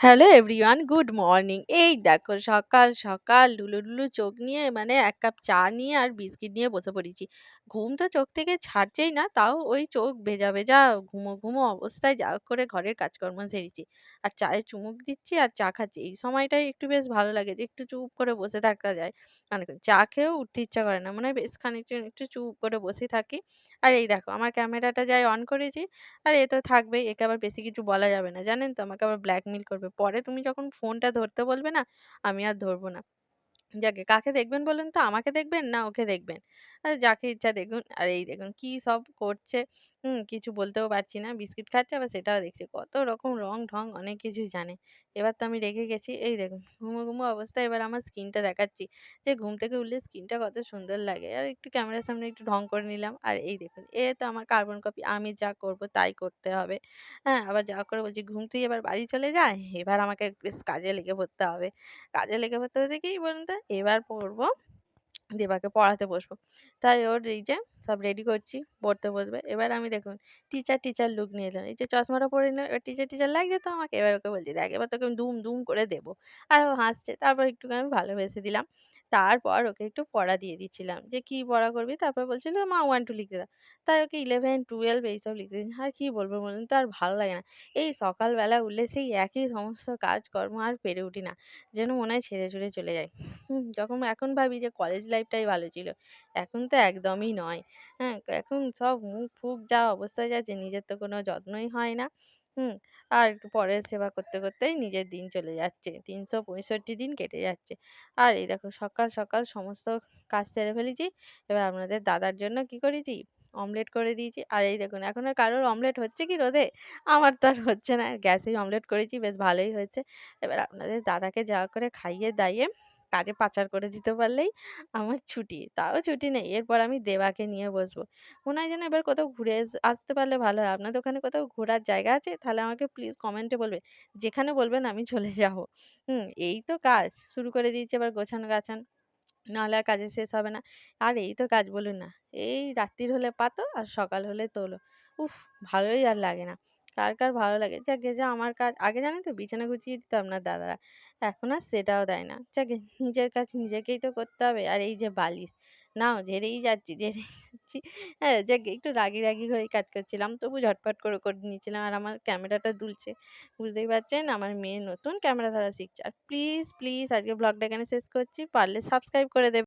Hello everyone good morning. এই দেখো সকাল, সকাল লুলু লুলু চোখ নিয়ে মানে এক কাপ চা নিয়ে আর বিস্কিট নিয়ে বসে পড়েছি। ঘুম তো চোখ থেকে ছাড়ছেই না, তাও ওই চোখ ভেজা, ভেজা ঘুমো, ঘুমো অবস্থায় যা হোক করে ঘরের কাজকর্ম সেরেছি। আর চায়ে চুমুক দিচ্ছি আর চা খাচ্ছি। এই সময়টাই একটু বেশ ভালো লাগে যে একটু চুপ করে বসে থাকা যায়। অনেকক্ষণ চা খেয়েও উঠতে ইচ্ছা করে না। মনে বেশ খানিকক্ষণ একটু চুপ করে বসে থাকি। আর এই দেখো আমার ক্যামেরাটা যাই অন করেছি আর এ তো থাকবেই। একে আবার বেশি কিছু বলা যাবে না। জানেন তো? আমাকে আবার ব্ল্যাকমেইল করবে। পরে তুমি যখন ফোনটা ধরতে বলবে না, আমি আর ধরবো না। যাকে কাকে দেখবেন বলুন তো? আমাকে দেখবেন না ওকে দেখবেন? আরে যাকে ইচ্ছা দেখুন। আর এই দেখুন কি সব করছে। হুম, কিছু বলতেও পারছি না। বিস্কিট খাচ্ছে আবার সেটাও দেখছি। কত রকম রং-ঢং অনেক কিছুই জানে। এবার তো আমি রেগে গেছি। এই দেখুন ঘুমো, ঘুমো অবস্থায় এবার আমার স্কিনটা দেখাচ্ছি। যে ঘুম থেকে উঠলে স্কিনটা কত সুন্দর লাগে। আর একটু ক্যামেরার সামনে একটু ঢং করে নিলাম। আর এই দেখুন এ তো আমার কার্বন কপি। আমি যা করব তাই করতে হবে। হ্যাঁ, আবার যা করে বলছি, "ঘুম তুই এবার বাড়ি চলে যা। এবার আমাকে বেশ কাজে লেগে পড়তে হবে।" কাজে লেগে পড়তে বলতে কি বলুন তো? এবার পড়ব দেবাকে পড়াতে বসবো। তাই ওর এই যে সব রেডি করছি, পড়তে বসবে। এবার আমি দেখুন টিচার, টিচার লুক নিয়ে এলাম। এই যে চশমাটা পরে নিলাম। এবার টিচার, টিচার লাগছে তো আমাকে। এবার ওকে বলছি, "দেখ এবার তোকে আমি দুম, দুম করে দেবো আর ও হাসছে। তারপর একটুখানি ভালোবেসে দিলাম। তারপর ওকে একটু পড়া দিয়ে দিচ্ছিলাম। যে কি পড়া করবি? তারপর বলছিল, "মা 1, 2 লিখতে দাও।" তাই ওকে 11, 12 এইসব লিখতে দিই। আর কি বলব বলুন তো? আর ভালো লাগে না। এই সকালবেলা উঠলে সেই একই সমস্ত কাজকর্ম আর পেরে উঠি না। যেন মনে হয় ছেড়ে ছুড়ে চলে। হুম, যখন এখন ভাবি যে কলেজ লাইফটাই ভালো ছিল। এখন তো একদমই নয়। হ্যাঁ? এখন সব মুখ-ফুখ যা অবস্থায় যাচ্ছে নিজের তো কোনো যত্নই হয় না। হুম, আর পরের সেবা করতে, করতেই নিজের দিন চলে যাচ্ছে। ৩৬৫ দিন কেটে যাচ্ছে। আর এই দেখো সকাল, সকাল সমস্ত কাজ সেরে ফেলেছি। এবার আপনাদের দাদার জন্য কি করেছি? অমলেট করে দিয়েছি। আর এই দেখুন এখন আর কারোর অমলেট হচ্ছে কি রোদে? আমার তো আর হচ্ছে না। গ্যাসেই অমলেট করেছি বেশ ভালোই হয়েছে। এবার আপনাদের দাদাকে যা করে খাইয়ে দাইয়ে কাজে পাচার করে দিতে পারলেই আমার ছুটি। তাও ছুটি নেই। এরপর আমি দেবাকে নিয়ে বসবো। মনে হয় যেন এবার কোথাও ঘুরে আসতে পারলে ভালো হয়। আপনাদের ওখানে কোথাও ঘোরার জায়গা আছে? তাহলে আমাকে প্লিজ কমেন্টে বলবেন। যেখানে বলবেন আমি চলে যাব। হুম, এই তো কাজ। শুরু করে দিয়েছি এবার গোছানো-গাছান। নাহলে আর কাজের শেষ হবে না। আর এই তো কাজ বলুন না। এই রাত্তির হলে পাতো আর সকাল হলে তোলো। উফ! ভালোই আর লাগে না। কার, কার ভালো লাগে? যাকগে যা আমার কাজ আগে জানেন তো বিছানা গুছিয়ে দিত আপনার দাদারা। এখন আর সেটাও দেয় না। যাকগে নিজের কাজ নিজেকেই তো করতে হবে। আর এই যে বালিশ, নাও ঝেড়েই যাচ্ছি, ঝেড়েই যাচ্ছি। হ্যাঁ, যাকগে একটু রাগী, রাগী হয়ে কাজ করছিলাম। তবু ঝটপট করে, করে নিয়েছিলাম। আর আমার ক্যামেরাটা দুলছে। বুঝতেই পারছেন আমার মেয়ে নতুন ক্যামেরা ধরা শিখছে। আর প্লিজ, প্লিজ আজকের ব্লগটা এখানে শেষ করছি। পারলে সাবস্ক্রাইব করে দেবেন।